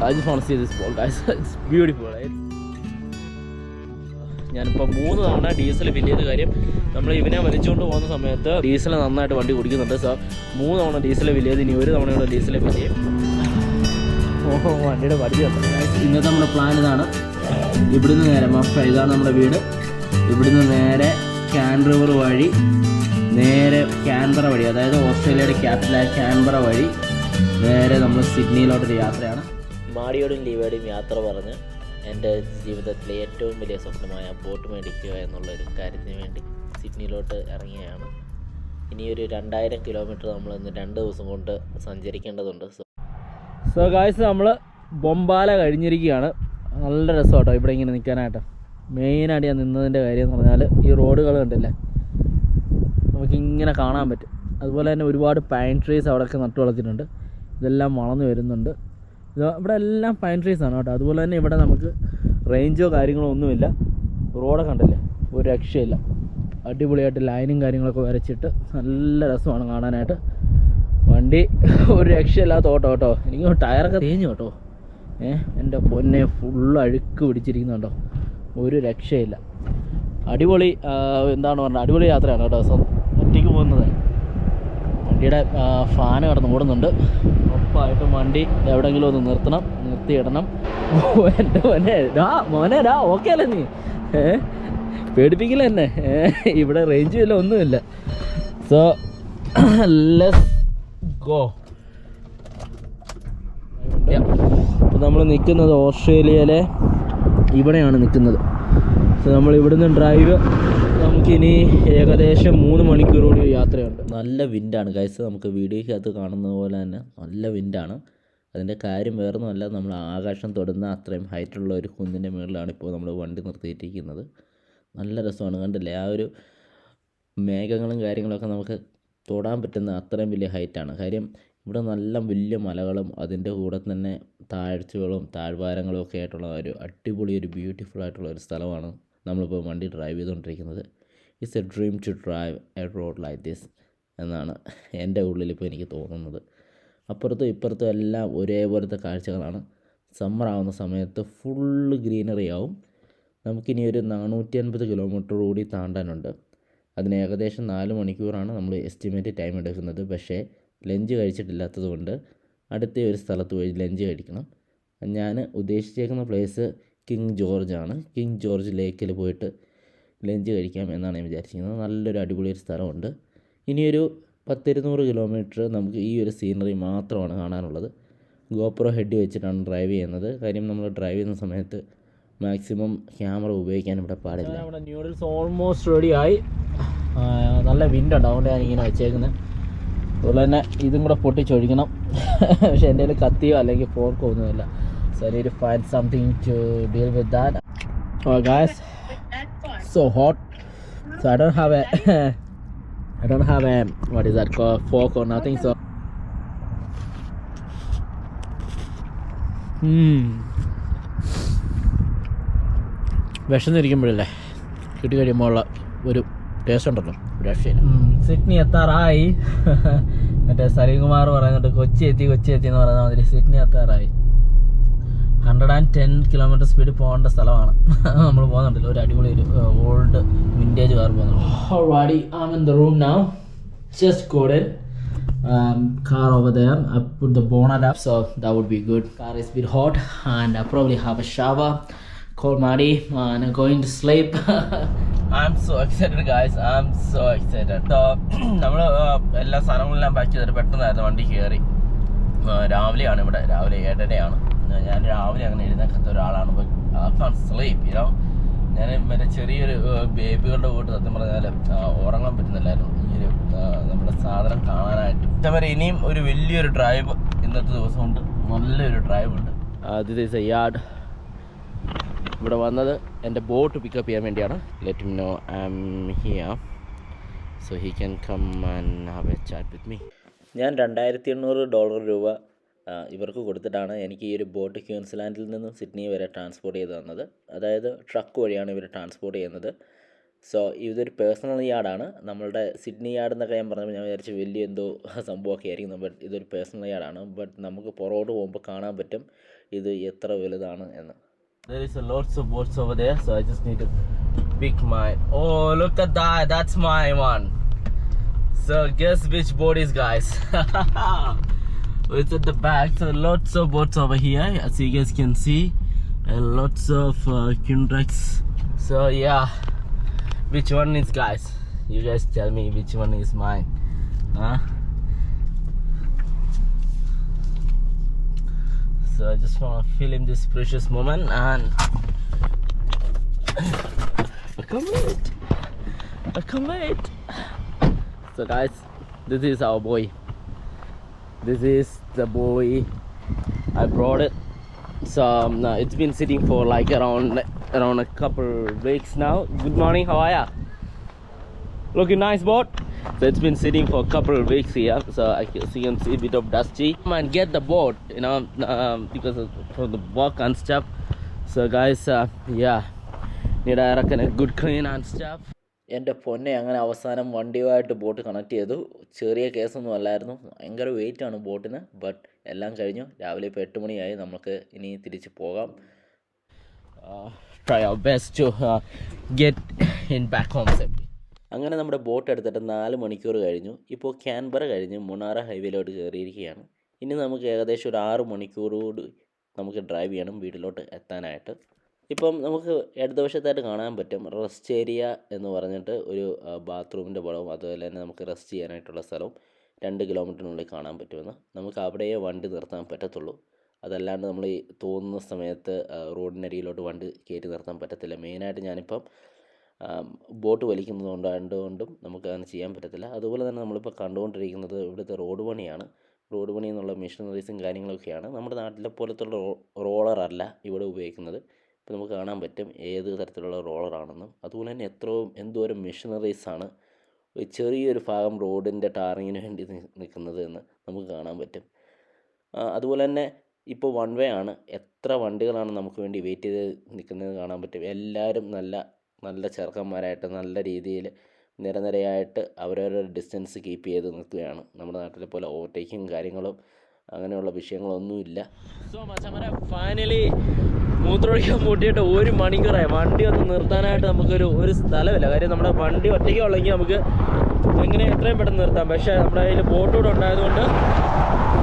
I just want to see this ball, guys. It's beautiful. Right? ഞാനിപ്പോൾ മൂന്ന് തവണ diesel fill ചെയ്ത കാര്യം നമ്മൾ ഇവനെ വലിച്ചുകൊണ്ട് പോകുന്ന സമയത്ത് ഡീസൽ നന്നായിട്ട് വണ്ടി കുടിക്കുന്നുണ്ട് സോ മൂന്ന് തവണ ഡീസൽ ഫില്ല് ചെയ്ത് ഇനി ഒരു തവണ ഡീസൽ ഫില്ല് ചെയ്യും ഓഹോ വണ്ടിയുടെ പരിചയം ഇന്നത്തെ നമ്മുടെ പ്ലാൻ ഇതാണ് ഇവിടുന്ന് നേരെ മഫ ഇതാണ് നമ്മുടെ വീട് ഇവിടുന്ന് നേരെ ക്യാൻ റിവർ വഴി നേരെ ക്യാൻബറ വഴി അതായത് ഓസ്ട്രേലിയയുടെ ക്യാപിറ്റലായ ക്യാൻബറ വഴി നേരെ നമ്മൾ സിഡ്നിയിലോട്ടൊരു യാത്രയാണ് മാടിയോടും ലീവയോടും യാത്ര പറഞ്ഞ് എന്റെ ജീവിതത്തിലെ ഏറ്റവും വലിയ സ്വപ്നമായ ബോട്ട് മേടിക്കുക എന്നുള്ള ഒരു കാര്യത്തിന് വേണ്ടി സിഡ്നിയിലോട്ട് ഇറങ്ങിയാണ്. ഇനിയൊരു രണ്ടായിരം കിലോമീറ്റർ നമ്മൾ ഇന്ന് രണ്ട് ദിവസം കൊണ്ട് സഞ്ചരിക്കേണ്ടതുണ്ട്. സോ ഗായ്സ് നമ്മൾ ബൊമ്പാല കഴിഞ്ഞിരിക്കുകയാണ്. നല്ല രസമാട്ടോ ഇവിടെ ഇങ്ങനെ നിൽക്കാനായിട്ട്. മെയിനായിട്ട് ഞാൻ നിന്നതിന്റെ കാര്യം എന്ന് പറഞ്ഞാൽ ഈ റോഡുകൾ കണ്ടില്ലേ? നമുക്കിങ്ങനെ കാണാൻ പറ്റും. അതുപോലെ തന്നെ ഒരുപാട് പൈൻ ട്രീസ് അവിടെയൊക്കെ നട്ടു വളർത്തിയിട്ടുണ്ട്. ഇതെല്ലാം വളർന്നു വരുന്നുണ്ട്. ഇവിടെ എല്ലാം പൈൻ ട്രീസ് ആണ് കേട്ടോ. അതുപോലെ തന്നെ ഇവിടെ നമുക്ക് റേഞ്ചോ കാര്യങ്ങളോ ഒന്നുമില്ല. റോഡൊക്കെ കണ്ടില്ലേ? ഒരു രക്ഷയില്ല. അടിപൊളിയായിട്ട് ലൈനും കാര്യങ്ങളൊക്കെ വരച്ചിട്ട് നല്ല രസമാണ് കാണാനായിട്ട്. വണ്ടി ഒരു രക്ഷയില്ലാത്ത ഓട്ടോ കേട്ടോ. എനിക്ക് ടയറൊക്കെ തേഞ്ഞു കേട്ടോ. ഏ എന്റെ പൊന്നെ ഫുള്ള് അഴുക്ക് പിടിച്ചിരിക്കുന്നുണ്ടോ. ഒരു രക്ഷയില്ല. അടിപൊളി എന്താണ് പറഞ്ഞത്? അടിപൊളി യാത്രയാണ് കേട്ടോ. വണ്ടിയുടെ ഫാൻ കടന്ന് ഓടുന്നുണ്ട്. ഉറപ്പായിട്ടും വണ്ടി എവിടെയെങ്കിലും ഒന്ന് നിർത്തണം നിർത്തിയിടണം. എന്റെ മോനെ ഡാ മോനെ ഡാ ഓക്കെ അല്ലേ നീ? പേടിപ്പിക്കില്ല എന്നെ. ഇവിടെ റേഞ്ചും ഇല്ല ഒന്നുമില്ല. സോ ലെസ് ഗോ നമ്മൾ നിൽക്കുന്നത് ഓസ്ട്രേലിയയിലെ ഇവിടെയാണ് നിൽക്കുന്നത് സോ നമ്മൾ ഇവിടുന്ന് ഡ്രൈവ് നമുക്കിനി ഏകദേശം മൂന്ന് മണിക്കൂർ കൂടി യാത്രയുണ്ട്. നല്ല വിൻഡാണ്. ഗൈസ് നമുക്ക് വീഡിയോയ്ക്ക് വീഡിയോയ്ക്കകത്ത് കാണുന്നത് പോലെ തന്നെ നല്ല വിൻഡാണ്. അതിന്റെ കാര്യം വേറൊന്നുമല്ല നമ്മൾ ആകാശം തൊടുന്ന അത്രയും ഹൈറ്റുള്ള ഒരു കുന്നിന്റെ മുകളിലാണ് ഇപ്പോൾ നമ്മൾ വണ്ടി നിർത്തിയിട്ടിരിക്കുന്നത്. നല്ല രസമാണ്. കണ്ടില്ലേ? ആ ഒരു മേഘങ്ങളും കാര്യങ്ങളൊക്കെ നമുക്ക് തൊടാൻ പറ്റുന്ന അത്രയും വലിയ ഹൈറ്റാണ് കാര്യം ഇവിടെ നല്ല വലിയ മലകളും അതിന്റെ കൂടെ തന്നെ താഴ്ചകളും താഴ്വാരങ്ങളും ഒക്കെ ആയിട്ടുള്ള ഒരു അടിപൊളി ഒരു ബ്യൂട്ടിഫുൾ ആയിട്ടുള്ള ഒരു സ്ഥലമാണ് നമ്മളിപ്പോൾ വണ്ടി ഡ്രൈവ് ചെയ്തുകൊണ്ടിരിക്കുന്നത്. It's a dream to drive a road like this എന്നാണ് എന്റെ ഉള്ളിൽ ഇപ്പോൾ എനിക്ക് തോന്നുന്നത്. അപ്പുറത്തും ഇപ്പുറത്തും എല്ലാം ഒരേപോലത്തെ കാഴ്ചകളാണ്. സമ്മർ ആവുന്ന സമയത്ത് ഫുള്ള് ഗ്രീനറി ആവും. നമുക്കിനി ഒരു നാനൂറ്റി അൻപത് കിലോമീറ്റർ കൂടി താണ്ടാനുണ്ട്. അതിന് ഏകദേശം നാല് മണിക്കൂറാണ് നമ്മൾ എസ്റ്റിമേറ്റ് ടൈം എടുക്കുന്നത്. പക്ഷേ ലഞ്ച് കഴിച്ചിട്ടില്ലാത്തത് കൊണ്ട് അടുത്ത ഒരു സ്ഥലത്ത് പോയി ലഞ്ച് കഴിക്കണം. ഞാൻ ഉദ്ദേശിച്ചേക്കുന്ന പ്ലേസ് കിങ് ജോർജ് ആണ്. കിങ് ജോർജ് ലേക്കിൽ പോയിട്ട് ലഞ്ച് കഴിക്കാം എന്നാണ് ഞാൻ വിചാരിച്ചിരിക്കുന്നത്. നല്ലൊരു അടിപൊളി ഒരു സ്ഥലമുണ്ട്. ഇനിയൊരു പത്തിരുന്നൂറ് കിലോമീറ്റർ നമുക്ക് ഈ ഒരു സീനറി മാത്രമാണ് കാണാനുള്ളത്. ഗോപ്രോ ഹെഡ് വെച്ചിട്ടാണ് ഡ്രൈവ് ചെയ്യുന്നത്. കാര്യം നമ്മൾ ഡ്രൈവ് ചെയ്യുന്ന സമയത്ത് മാക്സിമം ക്യാമറ ഉപയോഗിക്കാൻ ഇവിടെ പാടില്ല. നമ്മുടെ ന്യൂഡിൽസ് ഓൾമോസ്റ്റ് റെഡി ആയി. നല്ല വിൻഡ് ഉണ്ട്. അതുകൊണ്ട് ഞാൻ ഇങ്ങനെ വെച്ചേക്കുന്നത് അതുപോലെ തന്നെ ഇതും കൂടെ പൊട്ടിച്ചൊഴിക്കണം. പക്ഷേ എന്റെ കയ്യിൽ കത്തിയോ അല്ലെങ്കിൽ ഫോർക്കോ ഒന്നുമില്ല. So I need find something to deal with that oh guys so hot. So i don't have a i don't have a what is that called? Fork or nothing so. Hmm. വിശന്നിരിക്കുമ്പോഴല്ലേ? കിട്ടി കഴിയുമ്പോഴുള്ള ഒരു taste ഉണ്ടല്ലോ രക്ഷയില്ല. Sydney എത്താറായി. മറ്റേ സലീംകുമാർ പറയുന്നുണ്ട് കൊച്ചി എത്തി കൊച്ചി എത്തി എന്ന് പറയുന്ന മാതിരി സിഡ്നി എത്താറായി. Hundred and ten kilometre speed പോകേണ്ട സ്ഥലമാണ് നമ്മൾ പോകുന്നുണ്ടല്ലോ ഒരു അടിപൊളി ഒരു ഓൾഡ് വിന്റേജ് കാർ പോകുന്നുണ്ട് now. Just got in. Um, car over there. I put the bonnet up, so that would be good. Car is a bit hot, and I probably have a shower. Call Maddie, and I'm going to sleep. I'm so excited, guys. I'm so excited. So, നമ്മൾ എല്ലാ സാധനങ്ങളെല്ലാം pack ചെയ്തിട്ട് പെട്ടെന്നായിരുന്നു വണ്ടി കയറി രാവിലെയാണ് ഇവിടെ രാവിലെ ഏഴരയാണ് ഞാൻ രാവിലെ അങ്ങനെ എഴുന്നേക്കാത്ത ഒരാളാണ്. സ്ലീപ്പ് യൂനോ ഞാൻ മറ്റേ ചെറിയൊരു ബേബികളുടെ കൂട്ട് സത്യം പറഞ്ഞാൽ ഉറങ്ങാൻ പറ്റുന്നില്ലായിരുന്നു. ഈ ഒരു നമ്മുടെ സാധനം കാണാനായിട്ട്. ഇഷ്ടം വരെ ഇനിയും ഒരു വലിയൊരു ഡ്രൈവ് ഇന്നത്തെ ദിവസം ഉണ്ട്. നല്ലൊരു ഡ്രൈവ് ഉണ്ട്. ദിസ് ഈസ് എ യാർഡ് ഇവിടെ വന്നത് എന്റെ ബോട്ട് പിക്കപ്പ് ചെയ്യാൻ വേണ്ടിയാണ്. Let me know I am here so he can come and have a chat with me ഞാൻ രണ്ടായിരത്തി എണ്ണൂറ് ഡോളർ രൂപ ഇവർക്ക് കൊടുത്തിട്ടാണ് എനിക്ക് ഈ ഒരു ബോട്ട് ക്യൂൻസ്ലാൻഡിൽ നിന്നും സിഡ്നി വരെ ട്രാൻസ്പോർട്ട് ചെയ്ത് തന്നത് അതായത് ട്രക്ക് വഴിയാണ് ഇവർ ട്രാൻസ്പോർട്ട് ചെയ്യുന്നത് സോ ഇതൊരു പേഴ്സണൽ യാർഡാണ് നമ്മളുടെ സിഡ്നി യാർഡ് എന്നൊക്കെ ഞാൻ പറഞ്ഞപ്പോൾ ഞാൻ വിചാരിച്ചു വലിയ എന്തോ സംഭവമൊക്കെ ആയിരിക്കും ബട്ട് ഇതൊരു പേഴ്സണൽ യാർഡാണ് ബട്ട് നമുക്ക് പുറകോട്ട് പോകുമ്പോൾ കാണാൻ പറ്റും ഇത് എത്ര വലുതാണ് എന്ന് boats over there, so I just need to pick mine. Oh, look at that! That's my one. So guess which boat is, guys? it's at the back. So lots of boats over here, as you guys can see, and lots of uh, Kindrex. So yeah, which one is, guys? You guys tell me which one is mine. Huh? So I just want to film this precious moment and I can't wait. I can't wait. So guys, this is our boy. This is the boy. I brought it. So um, it's been sitting for like around around a couple weeks now. Good morning. How are ya? Looking nice boat. So it's been sitting for a couple of weeks here. So I can see, can see a bit of dusty. Come and get the boat, you know, um, because of for the work and stuff. So guys, uh, yeah, need I reckon a good clean and stuff. എന്റെ പൊന്നെ അങ്ങനെ അവസാനം വണ്ടിയുമായിട്ട് boat connect ചെയ്തു. ചെറിയ കേസൊന്നും അല്ലായിരുന്നു. ഭയങ്കര വെയിറ്റാണ് ആണ് ബോട്ടിന്. But എല്ലാം കഴിഞ്ഞു. രാവിലെ ഇപ്പോൾ എട്ട് മണിയായി. നമുക്ക് ഇനി തിരിച്ച് പോകാം. Try our best to get in back home safety അങ്ങനെ നമ്മുടെ ബോട്ട് എടുത്തിട്ട് നാല് മണിക്കൂർ കഴിഞ്ഞു. ഇപ്പോൾ ക്യാൻബറ കഴിഞ്ഞ് മുണാറ ഹൈവേയിലോട്ട് കയറിയിരിക്കുകയാണ്. ഇനി നമുക്ക് ഏകദേശം ഒരു ആറ് മണിക്കൂറോട് നമുക്ക് ഡ്രൈവ് ചെയ്യണം വീട്ടിലോട്ട് എത്താനായിട്ട്. ഇപ്പം നമുക്ക് ഇടതുവശത്തായിട്ട് കാണാൻ പറ്റും റെസ്റ്റ് ഏരിയ എന്ന് പറഞ്ഞിട്ട് ഒരു ബാത്റൂമിന്റെ പടവും അതുപോലെ തന്നെ നമുക്ക് റെസ്റ്റ് ചെയ്യാനായിട്ടുള്ള സ്ഥലവും രണ്ട് കിലോമീറ്ററിനുള്ളിൽ കാണാൻ പറ്റുമെന്ന്. നമുക്ക് അവിടെയേ വണ്ടി നിർത്താൻ പറ്റത്തുള്ളൂ. അതല്ലാണ്ട് നമ്മൾ ഈ തോന്നുന്ന സമയത്ത് റോഡിനരിയിലോട്ട് വണ്ടി കയറ്റി നിർത്താൻ പറ്റത്തില്ല. മെയിനായിട്ട് ഞാനിപ്പം ബോട്ട് വലിക്കുന്നത് നമുക്ക് അങ്ങനെ ചെയ്യാൻ പറ്റത്തില്ല. അതുപോലെ തന്നെ നമ്മളിപ്പോൾ കണ്ടുകൊണ്ടിരിക്കുന്നത് ഇവിടുത്തെ റോഡ് പണിയാണ്. റോഡ് പണി എന്നുള്ള മെഷീനറീസും കാര്യങ്ങളൊക്കെയാണ്. നമ്മുടെ നാട്ടിലെ പോലത്തുള്ള റോളറല്ല ഇവിടെ ഉപയോഗിക്കുന്നത്. ഇപ്പോൾ നമുക്ക് കാണാൻ പറ്റും ഏത് തരത്തിലുള്ള റോളറാണെന്നും. അതുപോലെ തന്നെ എത്രയും എന്തോരം മെഷീനറീസാണ് ഒരു ചെറിയൊരു ഭാഗം റോഡിന്റെ ടാറിങ്ങിന് വേണ്ടി നിൽക്കുന്നത് എന്ന് നമുക്ക് കാണാൻ പറ്റും. അതുപോലെ തന്നെ ഇപ്പോൾ വൺ വേ ആണ്. എത്ര വണ്ടികളാണ് നമുക്ക് വേണ്ടി വെയിറ്റ് ചെയ്ത് നിൽക്കുന്നത് കാണാൻ പറ്റും. എല്ലാവരും നല്ല നല്ല ചെറുക്കന്മാരായിട്ട് നല്ല രീതിയിൽ നിരനിരയായിട്ട് അവരവരുടെ ഡിസ്റ്റൻസ് കീപ്പ് ചെയ്ത് നിൽക്കുകയാണ്. നമ്മുടെ നാട്ടിലെ പോലെ ഓവർടേക്കും കാര്യങ്ങളും അങ്ങനെയുള്ള വിഷയങ്ങളൊന്നുമില്ല. സോ മച്ചമരെ ഫൈനലി മൂത്രമൊഴിക്കാൻ പൊട്ടിയിട്ട് ഒരു മണിക്കൂറായി. വണ്ടി ഒന്ന് നിർത്താനായിട്ട് നമുക്കൊരു ഒരു സ്ഥലമില്ല. കാര്യം നമ്മുടെ വണ്ടി ഒറ്റയ്ക്ക് ഉള്ളെങ്കിൽ നമുക്ക് എങ്ങനെ എത്രയും പെട്ടെന്ന് നിർത്താം. പക്ഷേ നമ്മുടെ കയ്യിൽ ബോട്ട് കൂടെ ഉണ്ടായതുകൊണ്ട്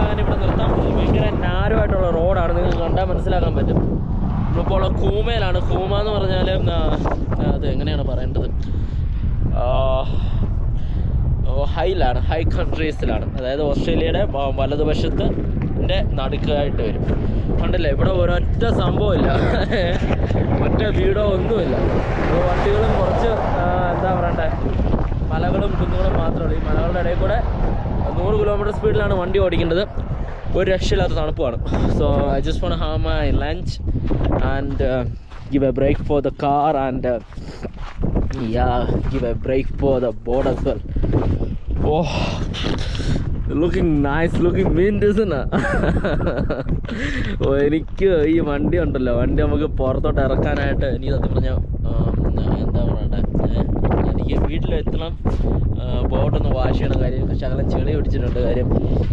അങ്ങനെ ഇവിടെ നിർത്താൻ പറ്റും ഭയങ്കര നാരമായിട്ടുള്ള റോഡാണ്. നിങ്ങൾക്ക് കണ്ടാൽ മനസ്സിലാക്കാൻ പറ്റും. നമ്മളിപ്പോൾ ഉള്ള കൂമയിലാണ്. കൂമ എന്ന് പറഞ്ഞാൽ അത് എങ്ങനെയാണ് പറയേണ്ടത്? ഹൈയിലാണ് ഹൈ കൺട്രീസിലാണ്. അതായത് ഓസ്ട്രേലിയയുടെ വലതുവശത്ത് ന്റെ നടുക്കായിട്ട് വരും. കണ്ടില്ലേ? ഇവിടെ ഒരൊറ്റ സംഭവമില്ല. ഒറ്റ വീടോ ഒന്നുമില്ല. വണ്ടികളും കുറച്ച് എന്താ പറയണ്ടേ? മലകളും കുന്നുകളും മാത്രമേ ഉള്ളൂ. ഈ മലകളുടെ ഇടയിൽ കൂടെ നൂറ് കിലോമീറ്റർ സ്പീഡിലാണ് വണ്ടി ഓടിക്കേണ്ടത്. ഒരു രക്ഷയില്ലാത്ത തണുപ്പാണ്. So I just want have my lunch and give a break for the car and give a break for the board as well. Oh. Looking nice looking it? Oh എനിക്ക് ഈ വണ്ടി ഉണ്ടല്ലോ. വണ്ടി നമുക്ക് പുറത്തോട്ട് ഇറക്കാനായിട്ട് എനിക്ക് സത്യം പറഞ്ഞാൽ എന്താ പറയണ്ടേ? ഏ, എനിക്ക് വീട്ടിലെത്തണം. ബോട്ടൊന്ന് വാഷ് ചെയ്യണം കാര്യം ശകലം ചെളി പിടിച്ചിട്ടുണ്ട്. കാര്യം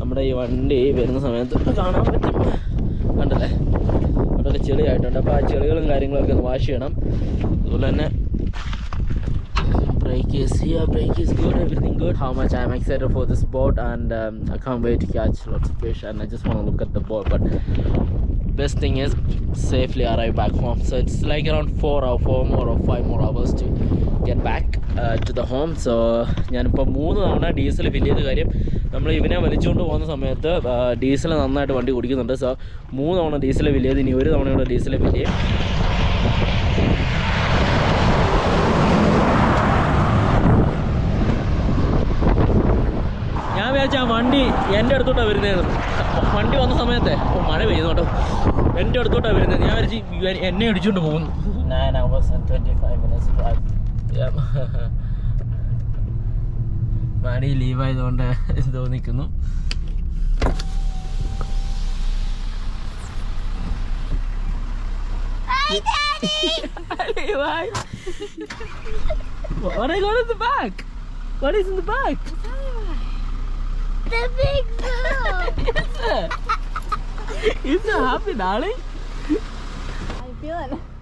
നമ്മുടെ ഈ വണ്ടി വരുന്ന സമയത്ത് കാണാൻ പറ്റും. കണ്ടല്ലേ? അവിടെ ചെളിയായിട്ടുണ്ട്. അപ്പോൾ ആ ചെളികളും കാര്യങ്ങളൊക്കെ ഒന്ന് വാഷ് ചെയ്യണം. അതുപോലെ തന്നെ brake is here brake is good everything good how much i'm excited for this boat and um, i can't wait to catch lots of fish and i just want to look at the boat but best thing is safely arrive back home so it's like around four or four more or five more hours to get back uh, to the home so ഞാനിപ്പോൾ മൂന്ന് തവണ diesel fill ചെയ്ത കാര്യം നമ്മൾ ഇവനെ വലിച്ചുകൊണ്ട് പോകുന്ന സമയത്ത് ഡീസൽ നന്നായിട്ട് വണ്ടി കുടിക്കുന്നുണ്ട് സോ മൂന്ന് തവണ ഡീസൽ ഫില്ല് ഇനി ഒരു ഡീസൽ ഞാൻ ആ വണ്ടി എന്റെ അടുത്തോട്ടാണ് വരുന്നത് വണ്ടി വന്ന സമയത്തെ ഓ മഴ പെയ്യുന്നു കേട്ടോ എന്റെ അടുത്തോട്ടാണ് വരുന്നത് ഞാൻ വരച്ച് എന്നെ ഇടിച്ചുകൊണ്ട് പോകുന്നു nine hours 25 minutes drive. Yeah. മാഡി ലീവായതുകൊണ്ട് എന്തോ നിൽക്കുന്നു are you going what in the back? What is in the back? the big it's a, it's a happy, darling. How you feeling?